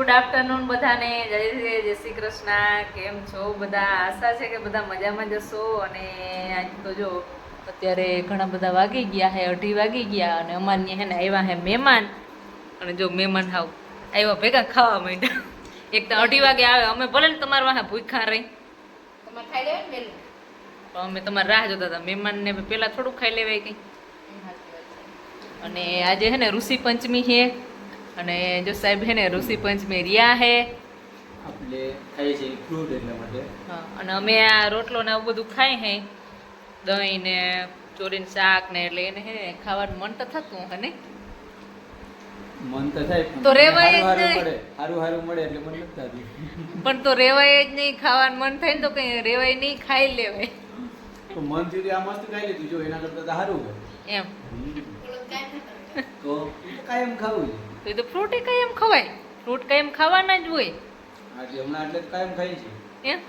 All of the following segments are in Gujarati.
ગુડ આફ્ટરનૂન બધાને. જય જય શ્રી કૃષ્ણ. કેમ છો? બધા આશા છે કે બધા મજામાં જશો અને આજ તો જો અત્યારે ઘણા બધા વાગી ગયા હે અઢી વાગી ગયા અને અમારે હે ને આવ્યા હે મહેમાન. અને જો મહેમાન હાવ આવ્યા ભેગા ખાવા માંડ્યા. એક તો અઢી વાગે આવે. અમે ભલે ને તમારા વાહે ભૂખા રહી. પણ અમે તમારે રાહ જોતા હતા. મહેમાનને પહેલાં થોડુંક ખાઈ લેવાય કંઈ. અને આજે હે ને ઋષિ પંચમી છે અને જો સાહેબ હે ને ઋષિ પંચમી રહ્યા હે. આપણે ખાઈએ છીએ ફ્રૂટ એટલા માટે. હા, અને અમે આ રોટલો ને આવું બધું ખાઈ હે. દહીં ને ચોરીને શાક ને એટલે એને હે ખાવાનું મન તો થતું હે ને? મન તો થાય પણ તો રેવાય જ નહીં. મળે. સારું સારું મળે એટલે મન નથી થતું. પણ તો રેવાય જ નહીં ખાવાનું મન થાય ને તો કઈ રેવાય નહીં ખાઈ લેવાય. તો મન થયું આ મસ્ત ખાઈ લીધું જો એના કરતા તો સારું એમ. તો કાયમ ખાવું છે. તો એ તો ફ્રૂટ કઈ એમ ખવાય. ફ્રૂટ કાયમ ખાવાના જ હોય. આજે હમણાં એટલે કાયમ ખાઈ છે. એમ?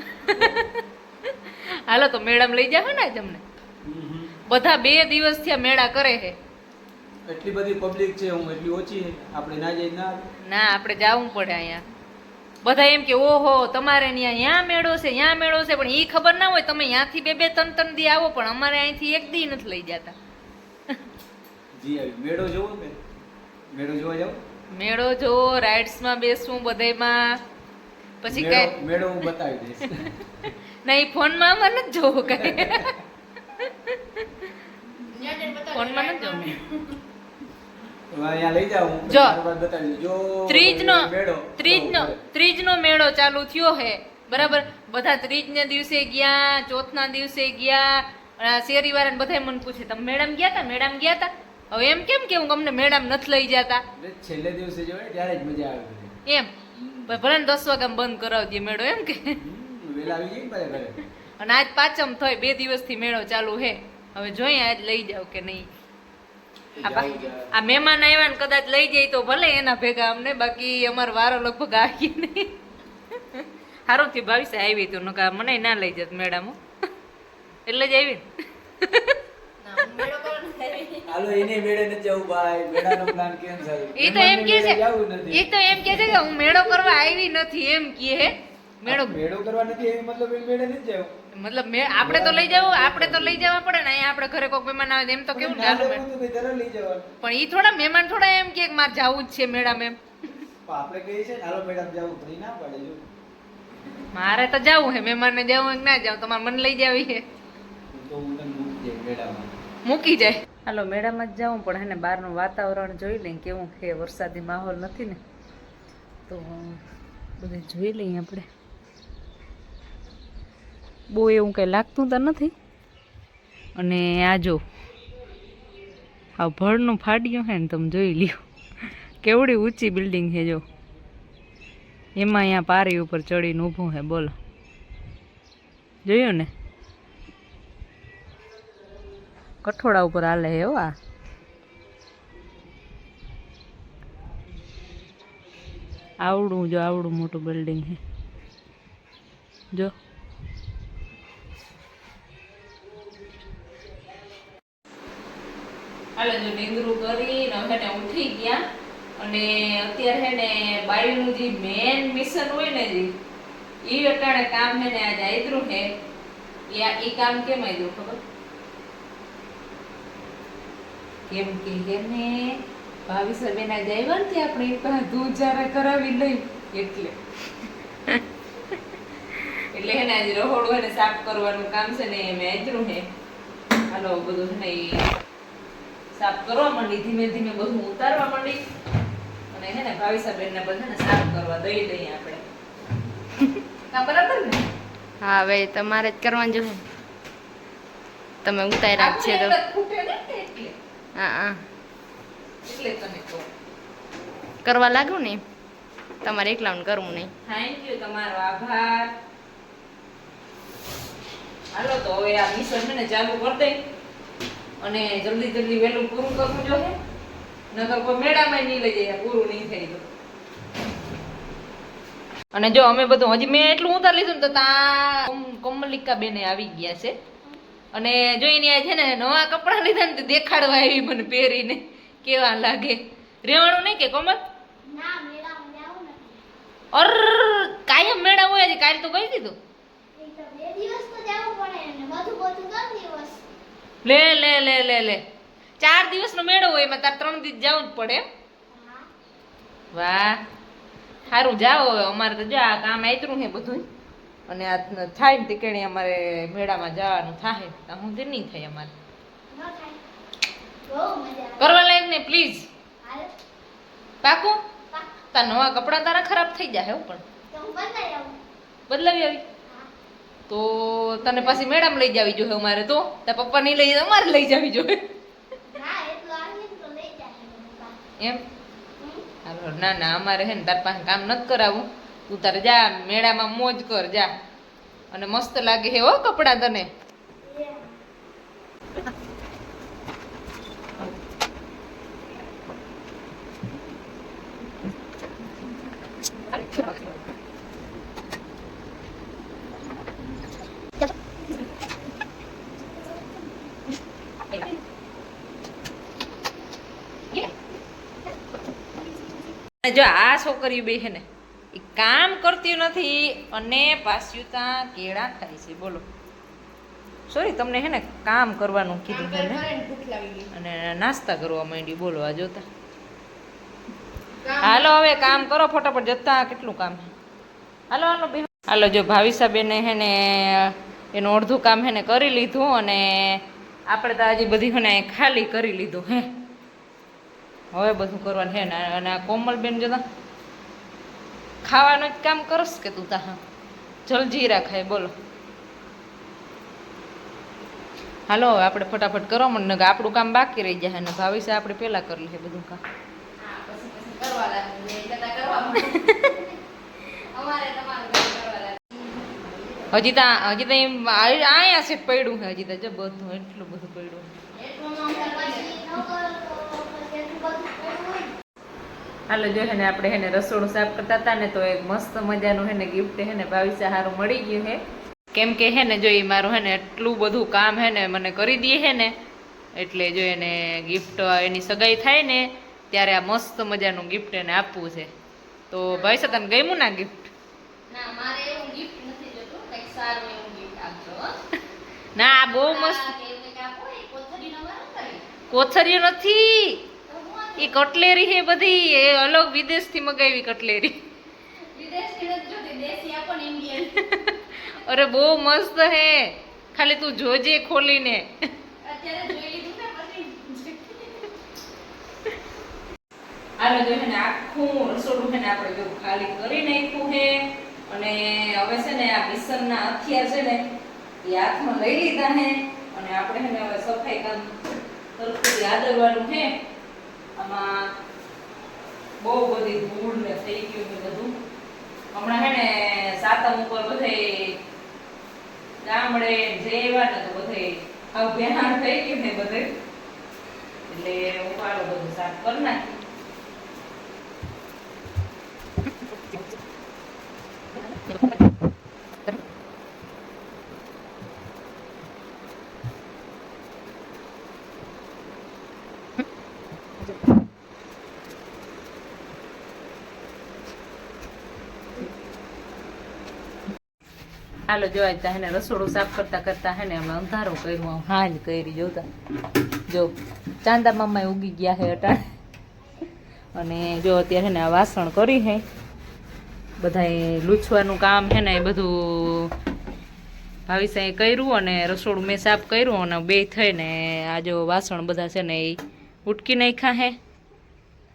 હાલો તો મેડમ લઈ જાવ ને તમને બધા બે દિવસ થયા મેળા કરે છે. એટલી બધી પબ્લિક છે હું એટલી ઓછી આપણે ના જઈ ના ના આપણે જાવું પડે અહીંયા. બધા એમ કે ઓહો તમારે ત્યાં ત્યાં મેળો છે ત્યાં મેળો છે. પણ એ ખબર ના હોય તમે ત્યાંથી બે બે ત્રણ ત્રણ દી આવો. પણ અમારે અહીંથી એક દી નથી લઈ જતા. જી મેળો જોવો કે મેળો જોવા જાવ મેળો જો રાઇડ્સમાં બેસવું બધાયમાં. પછી કઈ મેળો હું બતાવી દઈશ. નહીં ફોનમાં આમાં નથી જોવો કઈ. ફોનમાં જો. જો ત્રીજનો ત્રીજનો ત્રીજનો મેળો ચાલુ થયો હે. બરાબર? બધા ત્રીજના દિવસે ગયા ચોથના દિવસે ગયા શેરીવાળાને બધાય મને પૂછે તમે મેડમ ગયા તા? મેડમ ગયા તા? હવે એમ કેમ કે હું અમને મેડમ નથી લઈ જતા? છેલ્લે દિવસે જોયે ત્યારે જ મજા આવે એમ. ભલે ને દસ વાગ્યા બંધ કરાવી દે મેળો એમ કે? વેલા આવી જાય અને આજ પાંચમ થઈ બે દિવસથી મેળો ચાલુ હે. હવે જોઈએ આજ લઈ જાવ કે નહીં. આ મહેમાન આવ્યા ને કદાચ લઈ જાય તો ભલે એના ભેગા અમને બાકી અમારો વારો લગભગ આવી નહીં સારું થયું ભાવિસે આવી તો નકા મને ના લઈ જત મેડમ એટલે જ આવી ને. ના, હું મેળો કરવા નથી આવી. હાલો એને મેળે નથી જવું ભાઈ. મેળાનો પ્લાન કેન્સલ એ તો એમ કે છે એ તો એમ કે છે કે હું મેળો કરવા આવી નથી એમ કહે હે મેળો મેળો કરવા નથી એવી મતલબ એ મેળે નથી જવું. મતલબ મે આપણે તો લઈ જવું આપણે તો લઈ જવા પડે ને અહીંયા આપણે ઘરે કોઈ મહેમાન આવે એમ તો કેવું જવાનું. પણ ઈ થોડા મહેમાન થોડા એમ કે મારે જવું જ છે મેળામાં મેમ. આપણે કહીએ છે હાલો મેડમ જવું. પણ ના પાડે જો. મારે તો જવું હે મહેમાનને જવું કે ના જવું તમારે મન લઈ જાવી હે તો હું તને મૂકી દે મેળામાં. મૂકી જાય. હાલો, મેળામાં જ જાઉં, પણ એને બહારનું વાતાવરણ જોઈ લઈએ કેવું કે વરસાદી માહોલ નથી ને. તો બધું જોઈ લઈએ આપણે. બહુ એવું કંઈ લાગતું તો નથી. અને આ જો, આ ભળનું ફાડ્યું હે ને તમે જોઈ લ્યો. કેવડી ઊંચી બિલ્ડિંગ છે જો. એમાં અહીંયા પારી ઉપર ચડીને ઊભું હે, બોલો. જોયું ને? કઠોળા ઉપર હાલે આ. આવડું જો, આવડું મોટું બિલ્ડિંગ છે જો. હાલે, જો નીંદરું કરીને અમે ને ઉઠી ગયા અને અત્યારે ને બાયુનું જે મેન મિશન હોય ને જે, ઈ અટાણે કામ ને આજે આયદ્રું હે. એ કામ કેમ આવ્યું ખબર? કેમ કે એને ભાવિસર બેન આજે આવ્યા ને આપણે દૂધ જારા કરાવી લઈ એટલે. એટલે એને આજે રહોડું અને સાફ કરવાનું કામ છે ને એમ આયદ્રું હે. હાલો બધું ને સાફ કરવા માંડી ધીમે ધીમે બધું ઉતારવા માંડી. અને એને ને ભાવિસા બેન ને બધાને સાફ કરવા દઈ દઈએ આપણે. કા બરાબર ને? હા હવે તમારે જ કરવાનું જોઈએ તમે ઉતારી છે તો. હા હા. એટલે તને કહું. કરવા લાગુ ને? તમારે એકલાનું કરવું નહીં. થેન્ક યુ તમારો આભાર. હાલો તો હવે આ મિશન છે ને ચાલુ કરી દઈ અને જલ્દી જલ્દી વહેલું પૂરું કરવું જોઈએ. નકર કોઈ મેળામાં નહીં લઈ જાય પૂરું નહીં થઈ ગયું અને જો અમે બધું હજી મેં એટલું ઉતાર લીધું ને તો તા કોમ- કોમલિકા બેને આવી ગયા છે. અને જો એની આ છે ને નવા કપડાં લીધા ને દેખાડવા આવી મને પહેરીને. કેવા લાગે? રહેવાનું નહીં કે કોમલ? કાયમ મેળા હોય છે કાલ તો કહી દિવસ લે લે લે લે લે. ચાર દિવસનો મેળો હોય એમાં તાર ત્રણ દિવસ જવું જ પડે. વાહ. સારું જાઓ હવે. અમારે તો જો આ કામ આતરું છે બધું અને આ થાય ને તીકેણી અમારે મેળામાં જવાનું થાય તો હું તે નહીં થાય અમારે. કરવા લાયક ને પ્લીઝ પાકું? તાર નવા કપડાં તારા ખરાબ થઈ જાય એવું પણ. બદલાવી આવી? તો તને પાછી મેળામાં લઈ જાવી જોઈએ અમારે તો. તાર પપ્પા નહીં લઈ અમારે લઈ જાવી જોઈએ. એમ? ના ના અમારે હે ને તાર પાસે કામ નથી કરાવવું. તું તારે જા, મેળામાં મોજ કર, જા. અને મસ્ત લાગે હે હો કપડા તને. જો આ છોકરી બે છે ને. કામ કરતી નથી અને પાસ્યુતા કેળા ખાય છે. બોલો. સોરી તમને હે ને કામ કરવાનું કીધું છે ને અને નાસ્તા કરવા માંડી બોલો આ જોતા. હાલો હવે કામ કરો ફટાફટ જતા. કેટલું કામ હાલો હાલો બેન. હાલો જો ભાવિસાબેને હે ને એનું અડધું કામ હે ને કરી લીધું અને આપણે તો હજી બધી હે ખાલી કરી લીધું હે. હવે બધું કરવાનું હે ને. અને આ કોમલબેન જોતા. ખાવાનું જ કામ કરસ કે તું તા જલજીરા ખાય, બોલો. હાલો આપણે ફટાફટ કરો મને આપણું કામ બાકી રહી જાય ને ભાવિસા આપણે પહેલાં કરી લઈએ બધું કામ. હજી ત્યાં હજી ત્યાં અહીંયા આ- પડ્યું છે, હજી ત્યાં જો બધું, એટલું બધું પડ્યું એટલું ન કરવા પછી ન કરો તો પછી એટલું બધું કરવું હોય ને. હાલો જો હે ને આપણે હે ને રસોડું સાફ કરતા હતા ને તો એક મસ્ત મજાનું હે ને ગિફ્ટ હે ને ભાવિસા સારું મળી ગયું હે. કેમ કે હે ને જો એ મારું હે ને એટલું બધું કામ હે ને મને કરી દે હે ને એટલે જો એને ગિફ્ટ એની સગાઈ થાય ને ત્યારે આ મસ્ત મજાનું ગિફ્ટ એને આપવું છે. તો ભાવિસા તને ગમ્યું ના ગિફ્ટ ના આ બહુ મસ્ત કોથરીઓ નથી. એ કટલેરી હે બધી એ અલગ વિદેશથી મગાવી કટલેરી. અરે બહુ મસ્ત હે. ખાલી તું જોજે ખોલીને. અત્યારે ને પછી હાલો જો હે ને આખું રસોડું હે ને આપણે જો ખાલી કરી નાખ્યું હે. અને હવે છે ને આ બેસનના હથિયાર છે ને એ હાથમાં લઈ લીધા હે. અને આપણે હે ને હવે સફાઈ કામ તરફથી આદરવાનું હે. આમાં બહુ બધી ધૂળ ને થઈ ગયું ને બધું. હમણાં હે ને સાતમ ઉપર બધે ગામડે જેવા ને તો બધે આવું બેહાણ થઈ ગયું ને બધે. એટલે ઉપાડો બધું સાફ કરી નાખી હાલો જોવાય તા હેને રસોડું સાફ કરતા કરતા હેને અમે અંધારો કર્યો હાંજ કરી જોતા જો, ચાંદા મામા ઉગી ગયા હે અટાણે. અને જો અત્યારે હેને આ વાસણ કરી હે. બધાએ લૂછવાનું કામ હે ને એ બધું ભાવિસાએ કર્યું અને રસોડું મેં સાફ કર્યું અને બે થઈને આ જો વાસણ બધા છે ને એ ઉટકી નાખ્યા હે.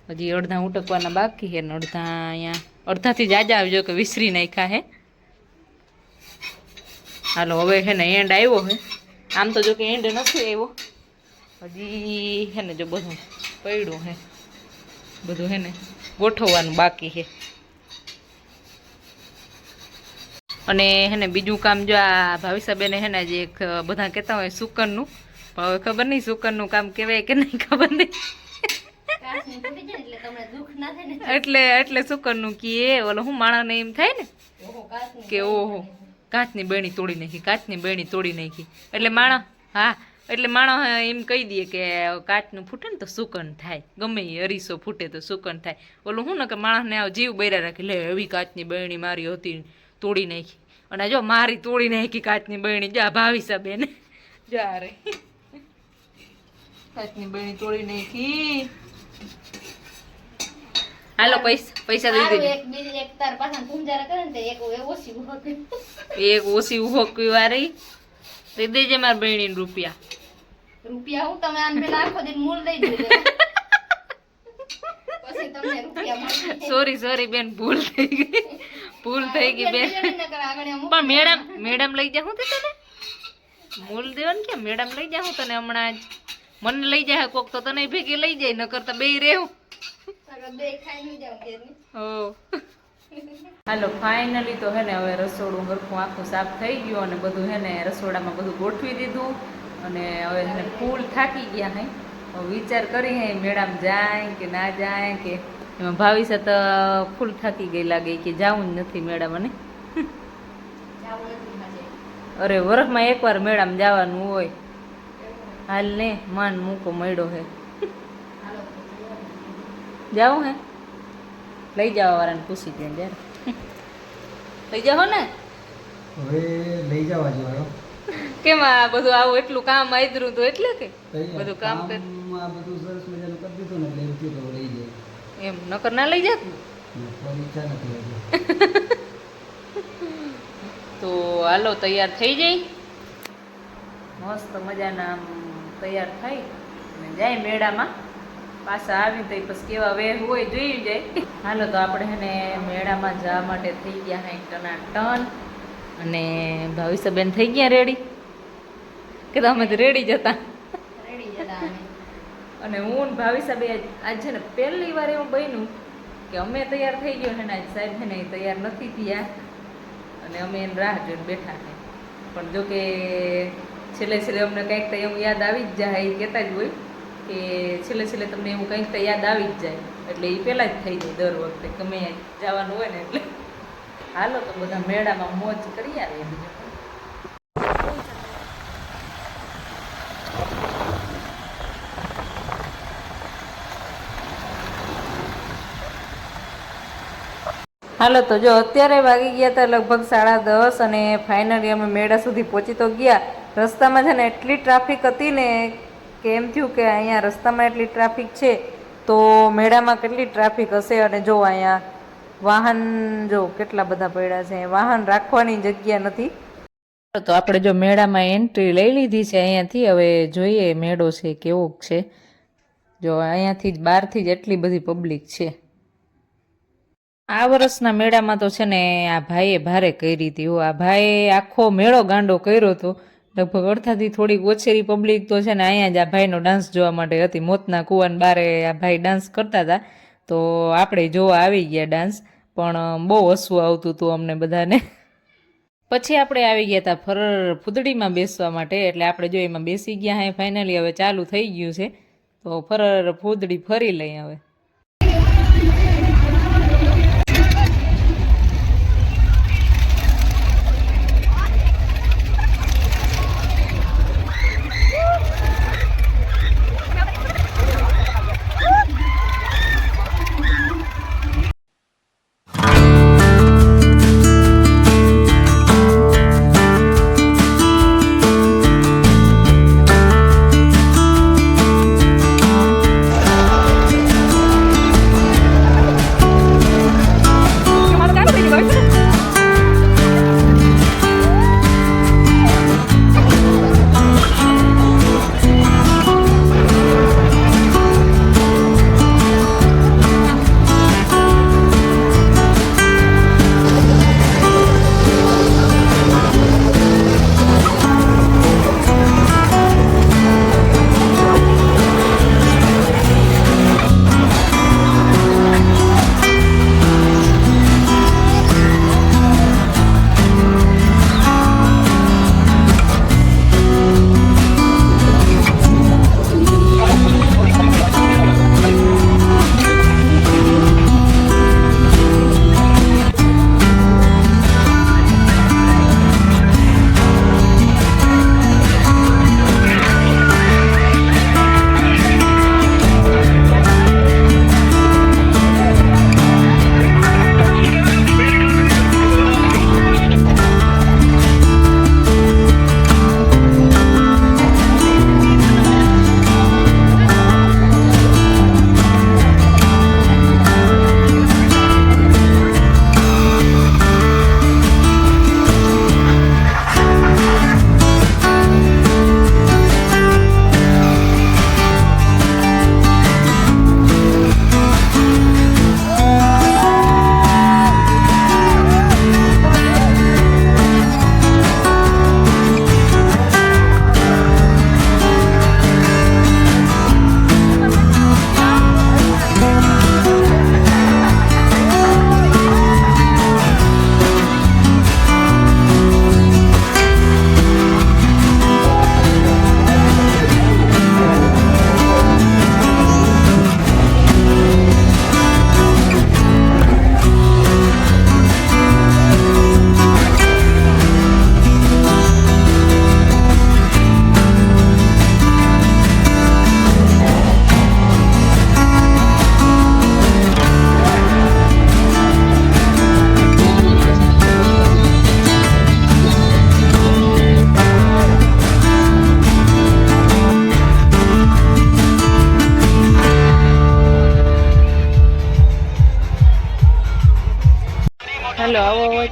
હજી અડધા ઉટકવાના બાકી હે ને અડધા અહીંયા, અડધાથી જાજા આવજો કે વિસરી નાખ્યા હે. હાલો હવે હે ને એન્ડ આવ્યો હે. આમ તો જો કે એન્ડ નથી આવ્યો. હજી હે ને જો બધું પડ્યું હે. બધું હે ને ગોઠવવાનું બાકી છે અને હે ને બીજું કામ જો આ ભાવિસાબેને હે ને જે એક બધા કહેતા હોય સુકનનું. પણ હવે ખબર નહીં સુકનનું કામ કહેવાય કે નહીં ખબર નહીં. એટલે એટલે સુકનનું કે એ ઓલો હું માણસને એમ થાય ને? કે ઓહો. કાચની બેણી તોડી નાખી, કાચની બેણી તોડી નાખી. એટલે માણસ, હા, એટલે માણસ એમ કહી દે કે કાચનું ફૂટે ને તો સુકન થાય. ગમે એ અરીસો ફૂટે તો સુકન થાય. ઓલું શું ને કે માણસને આવ જીવ બૈરા રાખે, લે એવી કાચની બેણી મારી હતી તોડી નાખી. અને જો મારી તોડી નાખી કાચની બહેણી જા ભાવિસા બેન. જા રે. કાચની બહેણી તોડી નાખી. હાલો પૈસા પૈસા દઈ સારું, દેજો. એક બીજી એક તાર પાછા પૂંજારા કરે ને તે એક એ ઓછી ઊભો કરે. એક ઓછી ઊભો વારી દઈ દેજે મારા બહેણી રૂપિયા. રૂપિયા હું તમે આને પેલા આખો દિન મૂળ દઈ દેજો. પછી તમને રૂપિયા મળશે. સોરી સોરી બેન ભૂલ થઈ ગઈ. ભૂલ થઈ ગઈ બેન. બીજાને નકર આગળ એમ પણ મેડમ મેડમ લઈ જા હું તને? મૂલ દેવાનું કે મેડમ લઈ જા હું તને હમણાં જ. મને લઈ જાય કોક તો તને ભેગી લઈ જાય નકર તો બે રહેવું. હાલો ફાઇનલી તો હે ને હવે રસોડું હરખું આખું સાફ થઈ ગયું અને બધું હે ને રસોડામાં બધું ગોઠવી દીધું અને હવે હે ને ફૂલ થાકી ગયા હે. વિચાર કરી હે મેડમ જાય કે ના જાય કે એમાં ભાવિસા તો ફૂલ થાકી ગઈ લાગે કે જવું જ નથી મેડમ અને. અરે વરસમાં એકવાર મેડમ જવાનું હોય. હાલ ને માન મૂકો મળ્યો હે. જાવું હે? લઈ જવા વાળાને પૂછી દે જ્યારે. લઈ જાઓ ને? હવે લઈ જવા જો કેમ આ બધું આવું એટલું કામ આદરું તો એટલે કે? બધું કામ કર. આ બધું સરસ મજાનું કરી દીધું ને એટલે એમ કે લઈ જાય એમ નકર ના લઈ જાત કોઈ ઈચ્છા નથી તો હાલો તૈયાર થઈ જાય? મસ્ત મજાના આમ તૈયાર થઈ અને જાય મેળામાં. પાછા આવીને તો પછી કેવા વેહ હોય જોઈ જાય હાલો તો આપણે એને મેળામાં જવા માટે થઈ ગયા હા ટના ટન. અને ભાવિસાબેન થઈ ગયા રેડી કે તમે તો રેડી જતા રેડી જતા અને હું ને આજ છે ને પહેલી વાર એવું બન્યું કે અમે તૈયાર થઈ ગયો ને આજ સાહેબ ને તૈયાર નથી થયા. અને અમે એને રાહ જોઈને બેઠા છે પણ જો કે છેલ્લે છેલ્લે અમને કંઈક તો એવું યાદ આવી જ જાય એ કહેતા જ હોય. કે છેલ્લે છેલ્લે તમને એવું કંઈક તો યાદ આવી જ જાય. એટલે એ પહેલાં જ થઈ જાય દર વખતે, ગમે જવાનું હોય ને એટલે. હાલો તો બધા મેળામાં મોજ કરી આવીએ બીજું હાલો તો જો અત્યારે વાગી ગયા હતા લગભગ સાડા દસ અને ફાઇનલી અમે મેળા સુધી પહોંચી તો ગયા. રસ્તામાં છે ને એટલી ટ્રાફિક હતી ને કે એમ થયું કે અહીંયા રસ્તામાં એટલી ટ્રાફિક છે, તો મેળામાં કેટલી ટ્રાફિક હશે? અને જો અહીંયા વાહન જો કેટલા બધા પડ્યા છે? વાહન રાખવાની જગ્યા નથી. તો આપણે જો મેળામાં એન્ટ્રી લઈ લીધી છે અહીંયાથી, હવે જોઈએ મેળો છે કેવો છે. જો અહીંયાથી જ, બહારથી જ એટલી બધી પબ્લિક છે. આ વર્ષના મેળામાં તો છે ને, આ ભાઈએ ભારે કરી હતી આ ભાઈએ આખો મેળો ગાંડો કર્યો હતો. લગભગ અડધાથી થોડીક ઓછેરી પબ્લિક તો છે ને અહીંયા જ આ ભાઈનો ડાન્સ જોવા માટે હતી. મોતના કુવાન બારે આ ભાઈ ડાન્સ કરતા હતા. તો આપણે જોવા આવી ગયા ડાન્સ પણ બહુ હસવું આવતું હતું અમને બધાને. પછી આપણે આવી ગયા હતા ફરર ફૂદડીમાં બેસવા માટે, એટલે આપણે જો એમાં બેસી ગયા હે ફાઇનલી હવે ચાલુ થઈ ગયું છે. તો ફરર ફૂદડી ફરી લઈ હવે.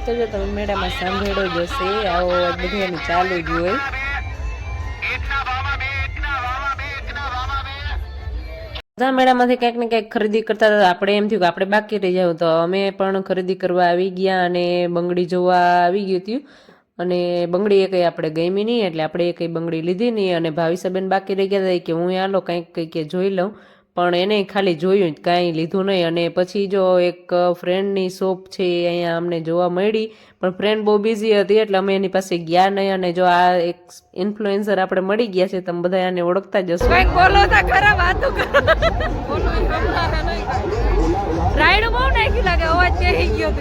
તો જો તમે મેળામાં સાંભળ્યો જ હશે, આવો અવાજ ચાલુ જ હોય. બધા મેળામાંથી કંઈક ને કંઈક ખરીદી કરતા હતા. આપણે એમ થયું કે આપણે બાકી રહી જાવ, તો અમે પણ ખરીદી કરવા આવી ગયા અને બંગડી જોવા આવી ગયું હતું. અને બંગડી એ કંઈ આપણે ગમી નહીં, એટલે આપણે એ કંઈ બંગડી લીધી નહીં. અને ભાવિસાબેન બાકી રહી ગયા હતા કે હું હાલો કંઈક કંઈક જોઈ લઉં. પણ એને ખાલી જોયું જ કાંઈ લીધું નહીં. અને પછી જો એક ફ્રેન્ડની શોપ છે એ અહીંયા અમને જોવા મળી પણ ફ્રેન્ડ બહુ બિઝી હતી એટલે અમે એની પાસે ગયા નહીં. અને જો આ એક ઇન્ફ્લુએન્સર આપણે મળી ગયા છે તમે બધા આને ઓળખતા જ હશો. કંઈક બોલો તા ખરા વાતો રાઈડ બહુ નાખ્યું લાગે અવાજ ચેહી ગયો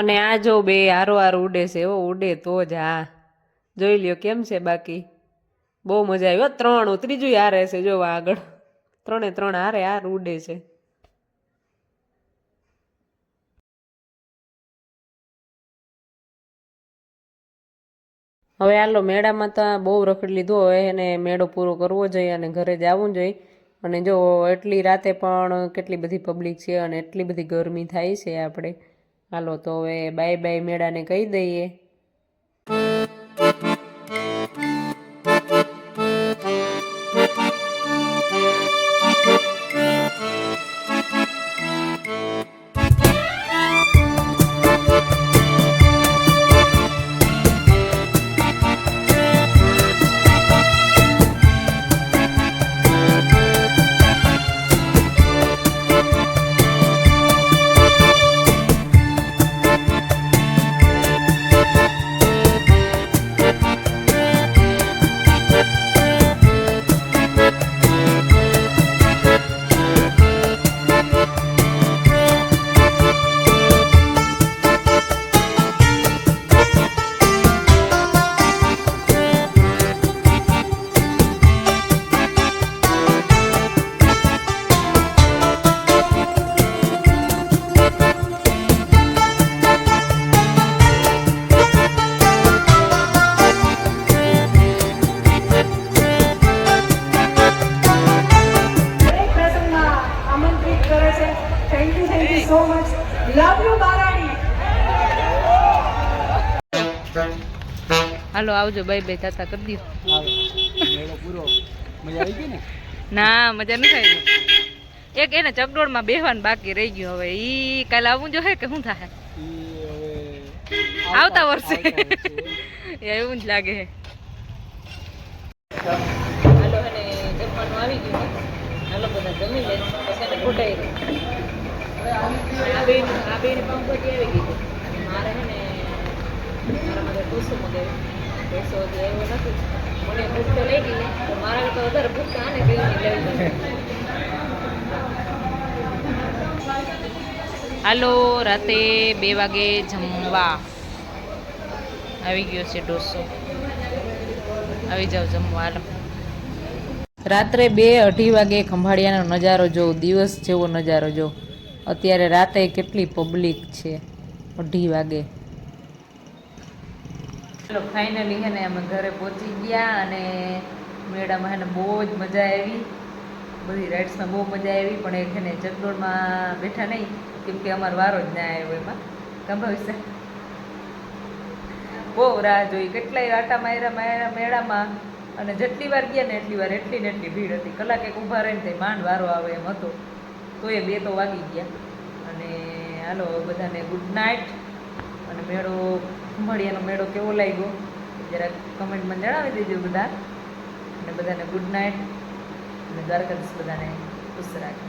અને આ જો બે હારો હાર ઉડે છે એવો ઉડે તો જ હા જોઈ લ્યો કેમ છે બાકી? બહુ મજા આવી ત્રણ ત્રીજું હારે છે, જોવા આગળ. ત્રણે ત્રણ હારે હાર ઉડે છે. હવે હાલો, મેળામાં તો બહુ રખડી લીધો હવે એને મેળો પૂરો કરવો જોઈએ અને ઘરે જવું જોઈએ. અને જો એટલી રાતે પણ કેટલી બધી પબ્લિક છે અને એટલી બધી ગરમી થાય છે આપણે. હાલો, તો હવે બાય બાય મેળાને કહી દઈએ. હાલો આવજો બાય બાય તાતા કરી દો. પૂરો. મજા આવી ગઈ ને? ના મજા નથી આવી. એક એને ચકડોળમાં બેહવાનું બાકી રહી ગયું હવે. ઈ કાલે આવવું જો હે કે શું થાય? આવતા વર્ષે. એવું જ લાગે હે. હાલો જમવાનું આવી ગયું. હાલો બધા જમી લે. પછી એને ઘોટાઈ આ બેન આ બેન પાઉંભાજી આવી ગઈ છે. મારે હે ને મારા માટે ઢોસો મગાવ્યો. લેવી હાલો, રાતે બે વાગે જમવા. આવી ગયો છે ઢોસો. આવી જાઓ જમવા રાત્રે બે અઢી વાગે ખંભાળિયાનો નજારો જો, દિવસ જેવો નજારો જો. અત્યારે રાતે કેટલી પબ્લિક છે, અઢી વાગે. ચલો ફાઇનલી હે ને અમે ઘરે પહોંચી ગયા અને મેળામાં હે ને બહુ જ મજા આવી. બધી રાઇડ્સમાં બહુ મજા આવી, પણ એક હે ને ચકડોળમાં બેઠા નહીં, કેમ કે અમારો વારો જ ના આવ્યો એમાં. કંભાવશે બહુ રાહ જોઈ. કેટલાય આટા માર્યા માર્યા મેળામાં અને જેટલી વાર ગયા ને એટલી વાર એટલી ને એટલી ભીડ હતી. કલાક એક ઊભા રહીને તે માંડ વારો આવે એમ હતો. તો એ બે તો વાગી ગયા. અને હાલો, બધાને ગુડ નાઇટ અને મેળો ખંભાળિયાનો મેળો કેવો લાગ્યો? જરાક કમેન્ટમાં જણાવી દેજો બધા. અને બધાને ગુડ નાઇટ અને દ્વારકાધીશ બધાને ખુશ રાખે